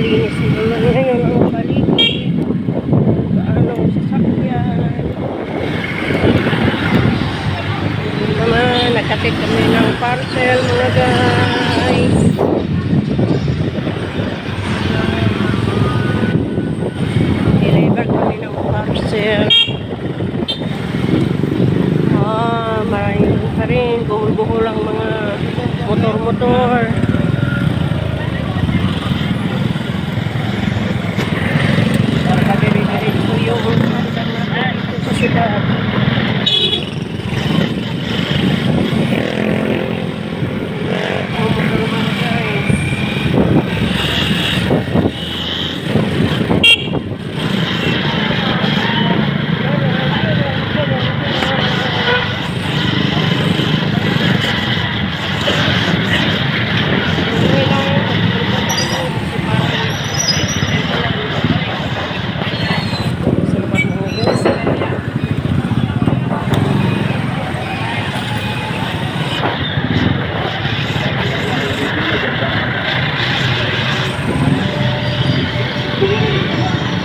malinis naman ngayon ang paligid. Ano sasakyan. Yun naman, nagkatid kami ng mga guys. Deliver kami ng parcel. Ah, maraming pa rin. Buhol-buhol ang mga motor-motor. Dito sa syudad. Ang motor mga guys.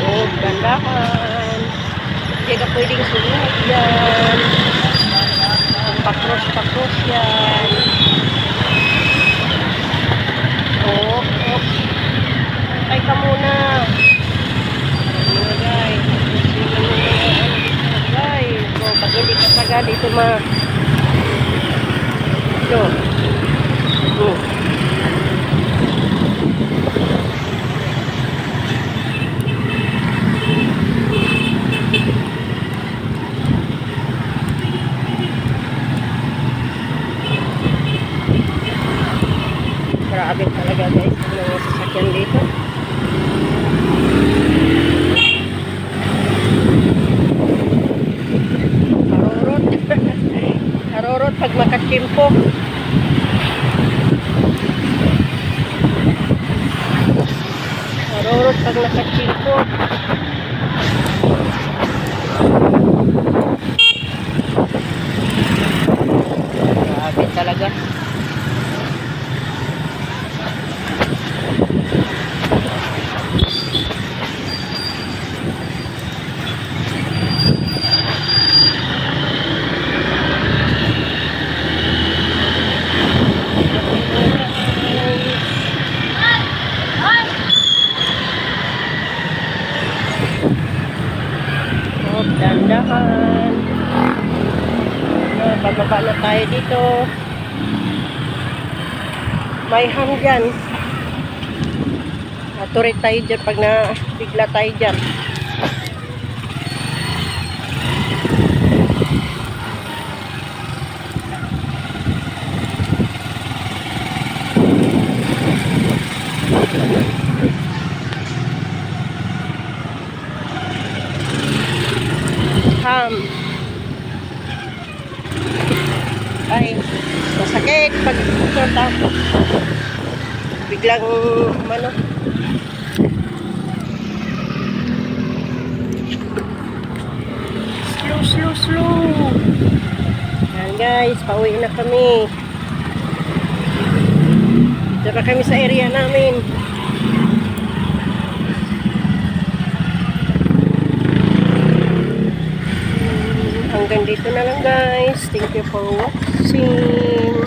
Oh, gandahan. Hindi ka pwedeng sumunod yan. Pakros-pakros yan. Oh, oh. Ay ka muna. Guys. Guys. Oh, pag hindi ka taga dito ma... Ito. Oh. Talaga guys ang mga sasakyan dito. Harorot. Harorot pag makachimpo. Harorot pag nakachimpo. Grabe talaga. Oh, dandahan. Ah, bababa na tayo dito. May hanggan. Aturit tayo dyan pag na bigla tayo dyan. Ham. Ay, masakit pag pupunta. Biglang, ano, slow, slow, slow. Yan guys, pauwi na kami. Dito na kami sa area namin. Hanggang dito na lang guys. Thank you for watching.